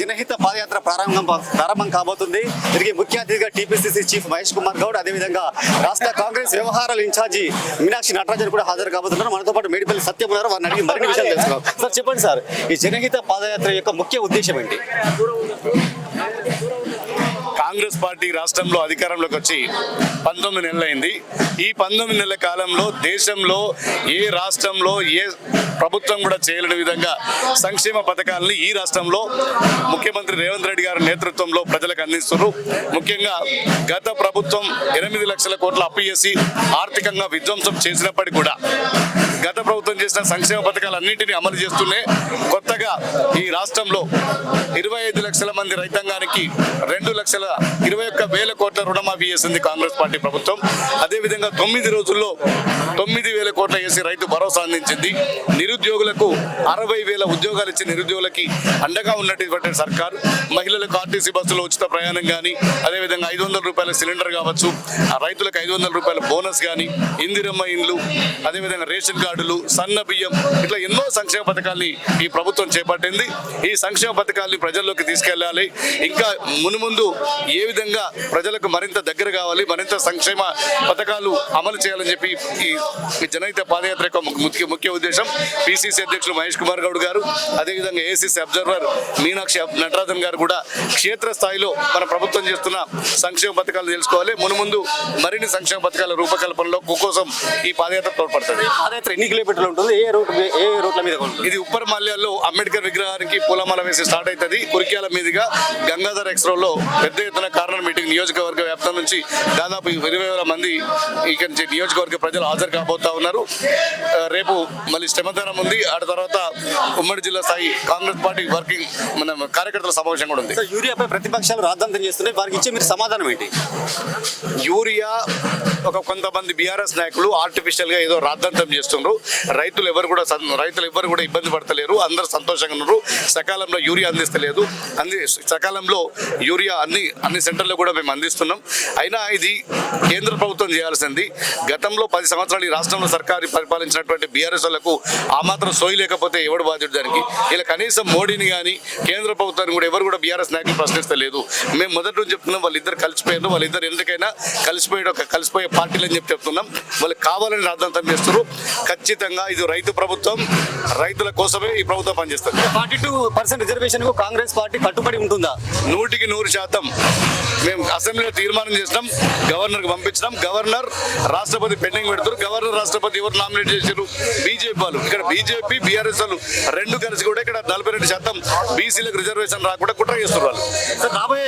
జనహిత పాదయాత్ర ప్రారంభం ప్రారంభం కాబోతుంది. తిరిగి ముఖ్య అతిథిగా టీపీసీసీ చీఫ్ మహేష్ కుమార్ గౌడ్ అదేవిధంగా రాష్ట్ర కాంగ్రెస్ వ్యవహారాల ఇన్ఛార్జి మీనాక్షి నటరాజన్ కూడా హాజరు కాబోతున్నారు. మనతో పాటు మేడిపల్లి సత్యం ఉన్నారు వారిని అడిగి మరిన్ని విషయాలు తెలుసుకుందాం. సార్ చెప్పండి సార్ ఈ జనహిత పాదయాత్ర యొక్క ముఖ్య ఉద్దేశం ఏంటి? కాంగ్రెస్ పార్టీ రాష్ట్రంలో అధికారంలోకి వచ్చి పంతొమ్మిది నెలలైంది. ఈ పంతొమ్మిది నెలల కాలంలో దేశంలో ఏ రాష్ట్రంలో ఏ ప్రభుత్వం కూడా చేయలేని విధంగా సంక్షేమ పథకాలని ఈ రాష్ట్రంలో ముఖ్యమంత్రి రేవంత్ రెడ్డి గారి నేతృత్వంలో ప్రజలకు అందిస్తున్నారు. ముఖ్యంగా గత ప్రభుత్వం ఎనిమిది లక్షల కోట్ల అప్పు చేసి ఆర్థికంగా విధ్వంసం చేసినప్పటికీ కూడా గత ప్రభుత్వం చేసిన సంక్షేమ పథకాలన్నింటినీ అమలు చేస్తూనే కొత్తగా ఈ రాష్ట్రంలో ఇరవై ఐదు లక్షల మంది రైతాంగానికి రెండు లక్షల ఇరవై ఒక్క వేల కోట్ల రుణమాఫీ చేసింది కాంగ్రెస్ పార్టీ ప్రభుత్వం. అదేవిధంగా తొమ్మిది రోజుల్లో తొమ్మిది వేల కోట్ల వేసి రైతు భరోసా అందించింది. నిరుద్యోగులకు అరవై వేల ఉద్యోగాలు ఇచ్చి నిరుద్యోగులకి అండగా ఉన్నటువంటి సర్కార్. మహిళలకు ఆర్టీసీ బస్సులో ఉచిత ప్రయాణం కానీ అదేవిధంగా ఐదు వందల రూపాయల సిలిండర్ కావచ్చు ఆ రైతులకు ఐదు వందల రూపాయల బోనస్ కానీ ఇందిరమ్మ ఇండ్లు అదేవిధంగా రేషన్ కార్డు కార్డులు సన్న బియ్యం ఇట్లా ఎన్నో సంక్షేమ పథకాల్ని ఈ ప్రభుత్వం చేపట్టింది. ఈ సంక్షేమ పథకాల్ని ప్రజల్లోకి తీసుకెళ్ళాలి. ఇంకా మునుముందు ఏ విధంగా ప్రజలకు మరింత దగ్గర కావాలి మరింత సంక్షేమ పథకాలు అమలు చేయాలని చెప్పి ఈ జనహిత పాదయాత్ర యొక్క ముఖ్య ముఖ్య ఉద్దేశం పిసిసి అధ్యక్షులు మహేష్ కుమార్ గౌడ్ గారు. అదేవిధంగా ఏసీసీ అబ్జర్వర్ మీనాక్షి నటరాజన్ గారు కూడా క్షేత్ర స్థాయిలో మన ప్రభుత్వం చేస్తున్న సంక్షేమ పథకాలు తెలుసుకోవాలి. మునుముందు మరిన్ని సంక్షేమ పథకాల రూపకల్పనలో కోసం ఈ పాదయాత్ర తోడ్పడుతుంది. పాదయాత్ర ఎన్ని కిలోమీటర్లు ఉంటుంది? ఏ రూట్ ఏ రూట్ల మీద ఉంటుంది? ఇది ఉప్పర్ మాల్యాల్లో అంబేద్కర్ విగ్రహానికి పూలమాల వేసి స్టార్ట్ అవుతుంది. కురిక్యాల మీదుగా గంగాధర్ ఎక్స్ప్రెస్లో పెద్ద ఎత్తున కార్నర్ మీటింగ్ నియోజకవర్గ వ్యాప్తం నుంచి దాదాపు ఇరవై వేల మంది ఇక్కడి నుంచి నియోజకవర్గ ప్రజలు హాజరు కాబోతా ఉన్నారు. రేపు మళ్ళీ శ్రమదానం ఉంది. ఆ తర్వాత ఉమ్మడి జిల్లా స్థాయి కాంగ్రెస్ పార్టీ వర్కింగ్ మన కార్యకర్తల సమావేశం కూడా ఉంది. యూరియాపై ప్రతిపక్షాలు రాద్ధాంతం చేస్తున్నాయి. వారికి ఇచ్చే మీరు సమాధానం ఏంటి? యూరియా ఒక కొంతమంది బీఆర్ఎస్ నాయకులు ఆర్టిఫిషియల్గా ఏదో రాద్ధాంతం చేస్తున్నారు. రైతులు ఎవరు కూడా రైతులు ఎవరు కూడా ఇబ్బంది పడతలేరు. అందరూ సంతోషంగా ఉన్నారు. సకాలంలో యూరియా అందిస్తలేదు. అంది సకాలంలో యూరియా అన్ని అన్ని సెంటర్లో కూడా మేము అందిస్తున్నాం. అయినా ఇది కేంద్ర ప్రభుత్వం చేయాల్సింది. గతంలో పది సంవత్సరాలు ఈ రాష్ట్రంలో సర్కారు పరిపాలించినటువంటి బీఆర్ఎస్ వాళ్ళకు ఆ మాత్రం సోయి లేకపోతే ఎవడు బాధ్యుడు దానికి? ఇలా కనీసం మోడీని కానీ కేంద్ర ప్రభుత్వాన్ని కూడా ఎవరు కూడా బీఆర్ఎస్ నాయకులు ప్రశ్నిస్తలేదు. మేము మొదటి నుంచి చెప్తున్నాం వాళ్ళిద్దరు కలిసిపోయారు వాళ్ళిద్దరు ఎందుకైనా కలిసిపోయే కలిసిపోయే పార్టీలు అని చెప్పి చెప్తున్నాం. వాళ్ళు కావాలని రాద్ధాంతం చేస్తారు ఖచ్చితంగా ఇది రైతు ప్రభుత్వం రైతుల కోసమే ఈ ప్రభుత్వం పనిచేస్తుంది. ఫార్టీ టూ పర్సెంట్ రిజర్వేషన్కు కాంగ్రెస్ పార్టీ కట్టుబడి ఉంటుందా? నూటికి నూరు శాతం. మేము అసెంబ్లీలో తీర్మానం చేసినాం గవర్నర్కి పంపించినాం. గవర్నర్ రాష్ట్రపతి పెండింగ్ పెడతారు. గవర్నర్ రాష్ట్రపతి ఎవరు నామినేట్ చేశారు? బీజేపీ వాళ్ళు. ఇక్కడ బీజేపీ బీఆర్ఎస్ వాళ్ళు రెండు కలిసి కూడా ఇక్కడ నలభై రెండు శాతం బీసీలకు రిజర్వేషన్ రాకుండా కుట్ర చేస్తున్నారు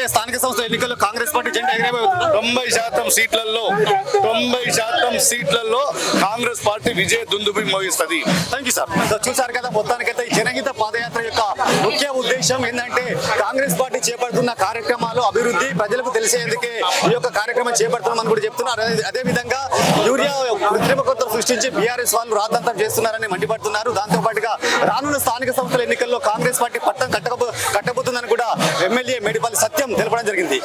స్థానిక సంస్థల ఎన్నికల్లో కాంగ్రెస్ పార్టీ జెండా ఎగరేబోతుందా తొంభై శాతం సీట్లలో తొంభై శాతం సీట్లలో కాంగ్రెస్ పార్టీ విజయ దుందుబి మోగిస్తుంది థ్యాంక్ యూ సార్ చూసారు కదా మొత్తానికైతే ఈ జనహిత పాదయాత్ర యొక్క ముఖ్య ఉద్దేశం ఏంటంటే కాంగ్రెస్ పార్టీ చేపడుతున్న కార్యక్రమాలు అభివృద్ధి ప్రజలకు తెలిసేందుకే ఈ యొక్క కార్యక్రమం చేపడుతున్నామని కూడా చెప్తున్నారు. అదే- విధంగా యూరియా కృత్రిమ కొత్త సృష్టించి బీఆర్ఎస్ వాళ్ళు రాద్ధాంతం చేస్తున్నారని మండిపడుతున్నారు. దాంతో పాటుగా రానున్న స్థానిక సంస్థల ఎన్నికల్లో కాంగ్రెస్ పార్టీ పట్టం కట్టబో కట్టబోతుందని కూడా ఎమ్మెల్యే మేడిపల్లి తెలపడం జరిగింది.